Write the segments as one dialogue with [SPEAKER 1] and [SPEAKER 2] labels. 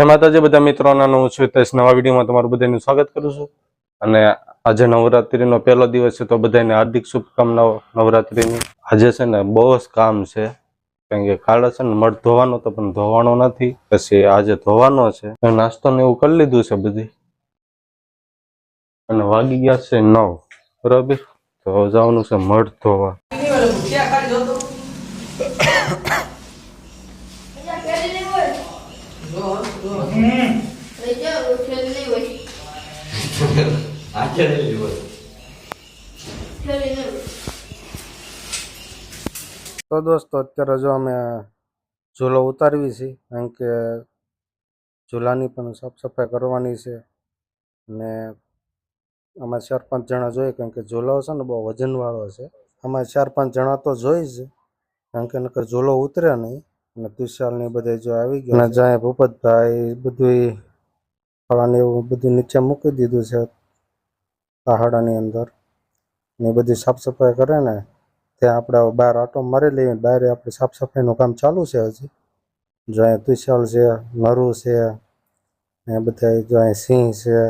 [SPEAKER 1] જય માતાજી, બધા મિત્રોના હું છું હિતેશ નવા વિડીયોમાં તમારું બધાનું સ્વાગત કરું છું. અને આજે નવરાત્રીનો પહેલો દિવસ છે તો બધાને હાર્દિક શુભકામનાઓ નવરાત્રીની. આજે છે ને બહુ જ કામ છે. કારણ કે કાળા છે ને મઢ ધોવાનો તો પણ ધોવાનો નથી. પછી આજે ધોવાનો છે. નાસ્તો ને એવું કરી લીધું છે બધી. અને વાગી ગયા છે નવ. બરાબર? તો જવાનું છે મઢ ધોવા.
[SPEAKER 2] તો દોસ્તો, અત્યારે જો અમે ઝૂલો ઉતારવી છે, કારણ કે ઝૂલાની પણ સાફ સફાઈ કરવાની છે ને અમે ચાર પાંચ જણા જોઈએ, કારણ કે ઝૂલો છે ને બહુ વજનવાળો છે. અમે ચાર પાંચ જણા તો જોઈ જ, કારણ કે નકર ઝૂલો ઉતરે નહીં. અને તુષાલ ને બધે જો આવી ગયા જાય ભૂપતભાઈ બધું ફળાને એવું બધું નીચે મૂકી દીધું છે પહાડાની અંદર. ને બધી સાફ સફાઈ કરે ને ત્યાં આપણે બહાર આટો મારી લઈએ બહાર આપણે સાફ સફાઈનું કામ ચાલુ છે હજી. જો અહીંયા તુષાલ છે નરુ છે ને બધા જો અહીં સિંહ છે.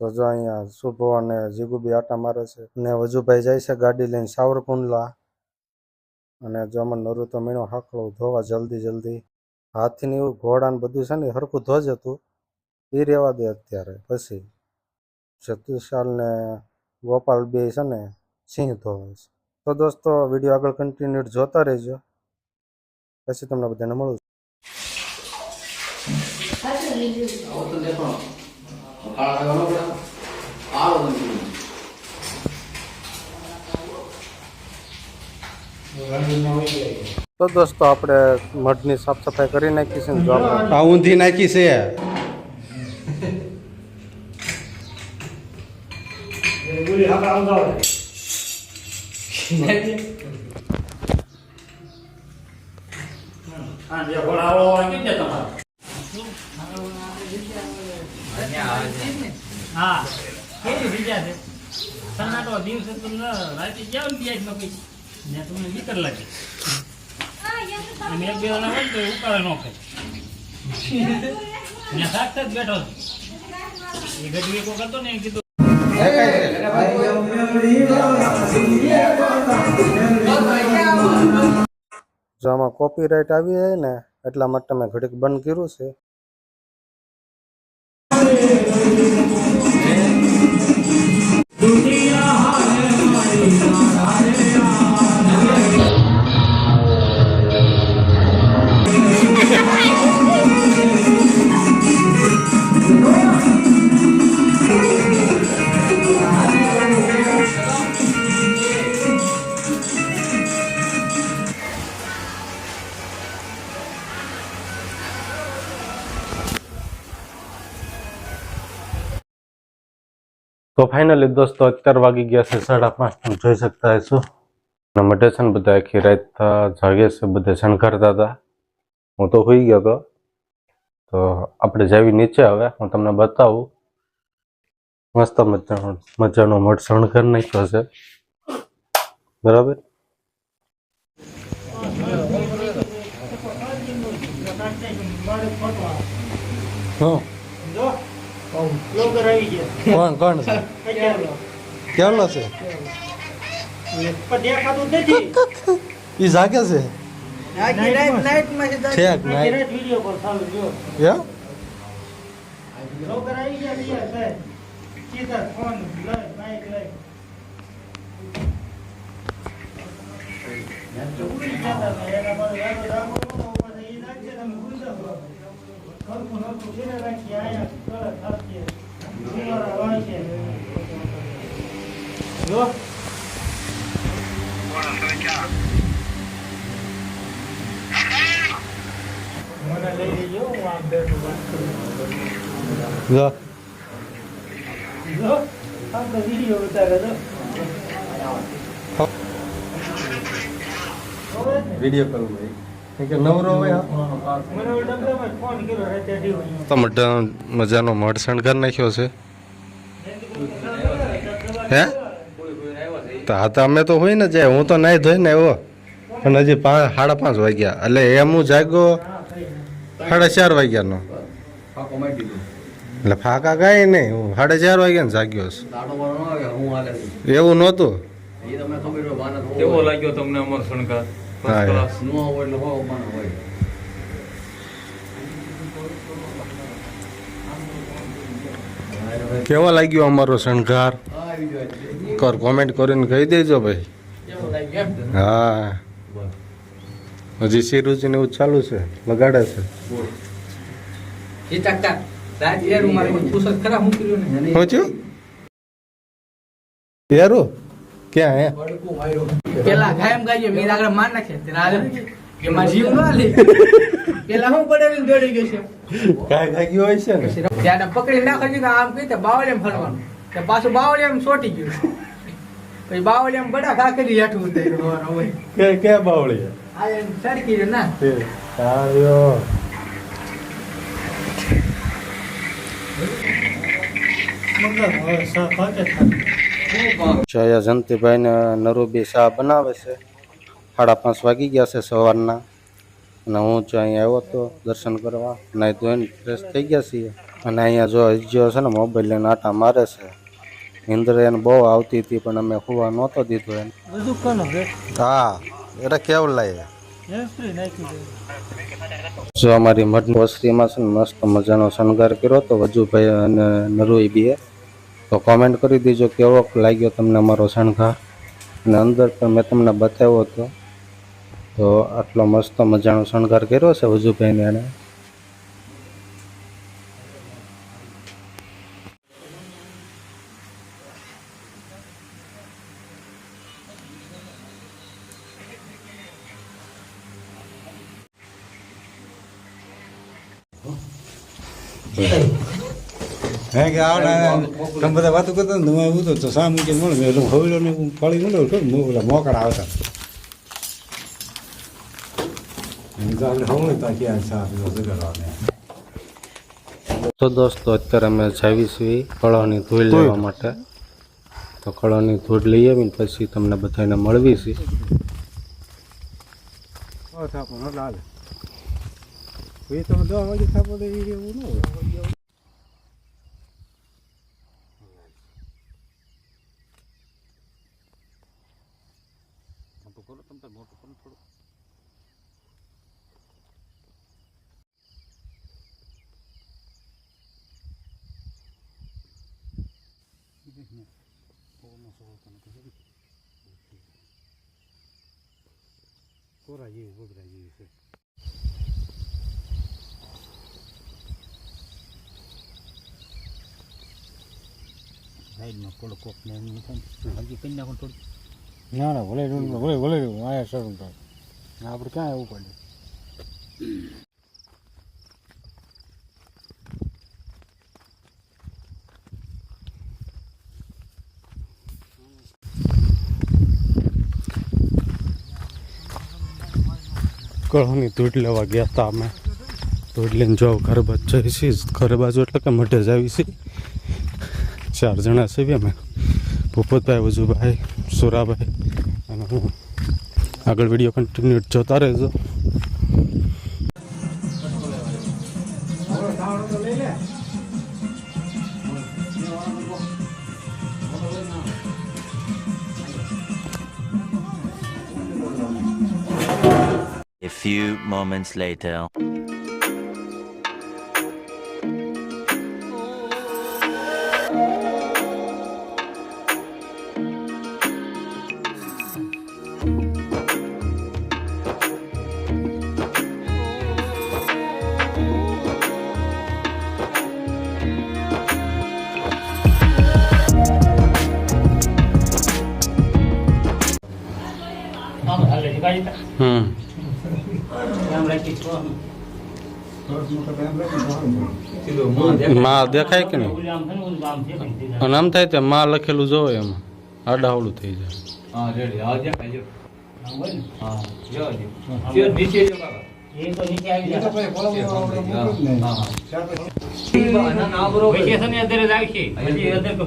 [SPEAKER 2] તો જો અહીંયા શુભો અને જીગુબી આટા મારે છે. ને વજુભાઈ જાય છે ગાડી લઈને સાવરકુંડલા. અને જો નરું તો મીણો હાકલો ધોવા જલ્દી જલ્દી. હાથીને એવું ઘોડા ને બધું છે ને હરખું ધોજ હતું. એ રહેવા દે અત્યારે. પછી ચતુશાલ ને ગોપાલ બે છે ને સિંહ ધોવે છે. તો દોસ્તો વીડિયો આગળ કન્ટિન્યુ જોતા રહેજો. પછી તમને બધાને મળું છું. તો દોસ્તો આપણે મઢની સાફ સફાઈ કરી નાખી છે આપણે
[SPEAKER 3] આ ઊંધી નાખી છે.
[SPEAKER 4] હા કેવી બીજા છે સન્નાટો દિવસે તમને રાતે જાવ ને ત્યાં જ નોકી ને તમને નીકળ લાગે. અને એક બે જણા હોય તો ઉપાડે ન ખાય. ને સાક્ષાત બેઠો એ ગઢવી કોક હતો ને કીધું
[SPEAKER 2] જો આમાં કોપીરાઇટ આવી જાય ને એટલા માટે મેં ઘડીક બંધ કર્યું છે.
[SPEAKER 1] તો ફાઇનલી દોસ્તો અત્યાર વાગી ગયા છે સાડા પાંચ તમે જોઈ શકતા હશો. અને મઢે છે ને બધા આખી રાત જાગે છે, બધા શણગારતા હતા. હું તો હોઈ ગયો હતો તો આપણે જાવી નીચે હવે, હું તમને બતાવું. મસ્ત મજાનો મજાનો મઢ શણગાર નાખ્યો છે. બરાબર?
[SPEAKER 2] હં
[SPEAKER 4] જો આવી ગયા.
[SPEAKER 2] કોણ કોણ છે? કેવલો? છે?
[SPEAKER 4] પણ દેખાતું નથી.
[SPEAKER 2] એ જાગે છે?
[SPEAKER 4] નાઇટમાં વાળીએ. મને લઈ લેજો હું આમ બેઠું વાત કરું
[SPEAKER 2] જો
[SPEAKER 4] જો આપણે વીડિયો ઉતારે તો
[SPEAKER 2] વીડિયો કરવું ભાઈ કે નવરો હોય
[SPEAKER 4] મને ઓલો ડબ્બામાં જ ફોન કર્યો રાતે અઢી વાગે.
[SPEAKER 1] તો મઢ મજાનો મઢ શણગાર નાખ્યો છે. હે? તો હા તો અમે તો હોય ને જાય. હું તો નાઈ ધોઈ ને એવો અને હજી પાંચ સાડા પાંચ વાગ્યા. એટલે એમ હું જાગ્યો. સાડા ચાર વાગ્યાનો.
[SPEAKER 3] ફાંકો મારી દીધો
[SPEAKER 1] એટલે ફાકા કાંઈ નહીં. હું સાડા ચાર વાગ્યા જાગ્યો
[SPEAKER 3] ન છે.
[SPEAKER 1] એવું નહોતું.
[SPEAKER 3] એ તમને ખબર હોય બાના તો
[SPEAKER 5] કેવો લાગ્યો તમને અમર શણગાર? First class.
[SPEAKER 3] ન હોય એટલે હોય બાના હોય
[SPEAKER 1] કેવો લાગ્યો અમારો શણગાર. કર કોમેન્ટ કરીને કહી દેજો ભાઈ? હા હજી સિરુજીને એવું ચાલુ છે લગાડે છે
[SPEAKER 3] યાર
[SPEAKER 1] ક્યાં હે?
[SPEAKER 3] પેલા ગાયમ ગાયો મેં આગળ માર નાખે. તે આગળ કે માર જીવ ન લે પેલા હું પડેલી દોડી ગયો છે.
[SPEAKER 1] કાંઈ ભાગ્યું હોય છે ને?
[SPEAKER 3] ત્યારે પકડી નાખો કે આમ કહી તે બાવળિયામ ફરવાનું. તે પાછું બાવળિયામ સોટી ગયું. પછી બાવળિયામ બડા કાકરી હેઠું ઉતર્યું હોય
[SPEAKER 1] કે કે બાવળી
[SPEAKER 3] આ એમ સરકી રહ્યું ના?
[SPEAKER 1] આવ્યો જયા જયંતિભાઈને નરુબી શાહ બનાવે છે. સાડા પાંચ વાગી ગયા છે સવારના. અને હું જો અહીંયા આવ્યો હતો દર્શન કરવા. નાઈ ધોઈને ફ્રેશ થઈ ગયા છીએ. અને અહીંયા જો હજીઓ છે ને મોબાઈલ લઈને આટા મારે છે. નિંદર એને બહુ આવતી હતી પણ અમે ખુવા નહોતો દીધો એને. હા એટલે કેવું લાગે જો અમારી મઠની વસ્તીમાં છે ને મસ્ત મજાનો શણગાર કર્યો તો વજુભાઈ અને નરુઈ બીએ તો કોમેન્ટ કરી દેજો કેવો લાગ્યો તમને અમારો શણગાર? અને અંદર પણ મેં તમને બતાવ્યો હતો. તો આટલો મસ્ત મજાનો શણગાર કર્યો છે, વજુભાઈને એને
[SPEAKER 6] હે કે આવડે તમે બધા વાતો કરતા ને તો મળે. મેં એટલે હવેલો ને હું ફળી મળ્યો છું પેલા મોકળા આવતા. તો તો
[SPEAKER 1] તો દોસ્તો અત્યારે અમે જાવી છીએ કળોની ધૂળ લેવા માટે. તો કળોની ધૂળ લઈ આવીને પછી તમને બધાને મળવી છે.
[SPEAKER 6] થાપો ન લાલે એ તમે દસ વાગે થાપો તો એવું ન હોય. કોરા જેવી બગડા જેવી છે
[SPEAKER 4] સાઈડમાં થોડો કોક ને એમ હજી કરી નાખો થોડું
[SPEAKER 6] ના ના ભલે ભલે ભલે આયા શરૂ થાય આપણે ક્યાં એવું પડે
[SPEAKER 1] કળોની ધૂળ લેવા ગયા હતા અમે. ધૂળ લઈને જો ઘર બાજુ જઈ છીએ ઘર બાજુ એટલે કે મઢે જ આવી છીએ ચાર જણા છીએ અમે. ભૂપતભાઈ, વજુભાઈ, સુરાભાઈ અને હું. આગળ વીડિયો કન્ટિન્યુ જોતા રહેજો.
[SPEAKER 7] Few moments later.
[SPEAKER 3] માં દેખાય.
[SPEAKER 1] કે નહીં. અને આમ થાય તે માં લખેલું જોવે એમાં. આડાવડું થઈ જાય.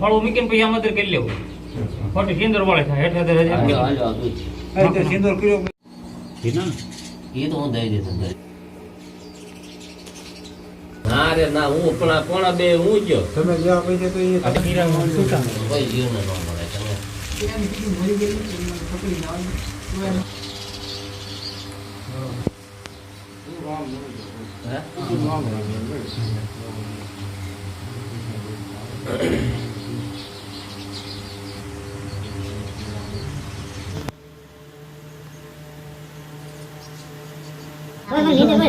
[SPEAKER 4] ફળો મૂકીને પછી આમ અત્યારે કરી લેવું. ખોટી છે. હેઠે
[SPEAKER 6] સિંદૂર કર્યો.
[SPEAKER 4] એ તો હું દઈ દઈશ
[SPEAKER 5] ના રે ના હું પણ કોણ બે હું ગયો
[SPEAKER 6] તમે જે આપી દે તો એ
[SPEAKER 5] કોઈ જીવ ન મળે તમે.
[SPEAKER 8] એની કીધું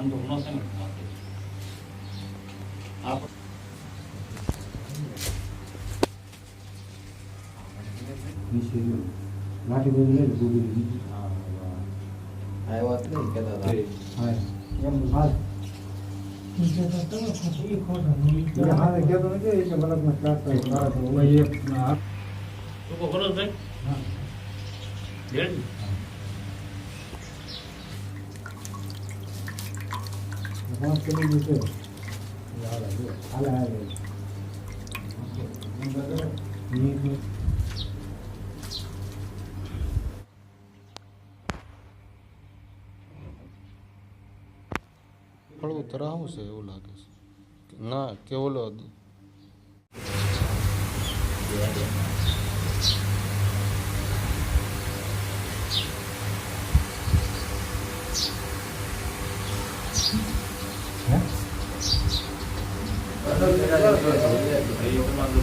[SPEAKER 8] છોકરી ના આવી. તો એમ
[SPEAKER 5] હે?
[SPEAKER 4] બંદૂક નો છે ને આપ
[SPEAKER 6] માટી લઈ ડૂબી
[SPEAKER 5] આવ્યો નહીં કહેતા હતા.
[SPEAKER 6] હા એમ હાલ હાલે કહેતો નથી એટલે મતલબ પાંચ કરી હાલે
[SPEAKER 1] તરાવું છે એવું લાગે છે. ના કે ઓલો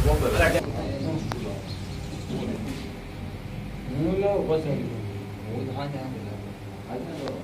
[SPEAKER 5] હું લઉં પછી હું તો હાથે હાથે લઉં. હાથે લઉં.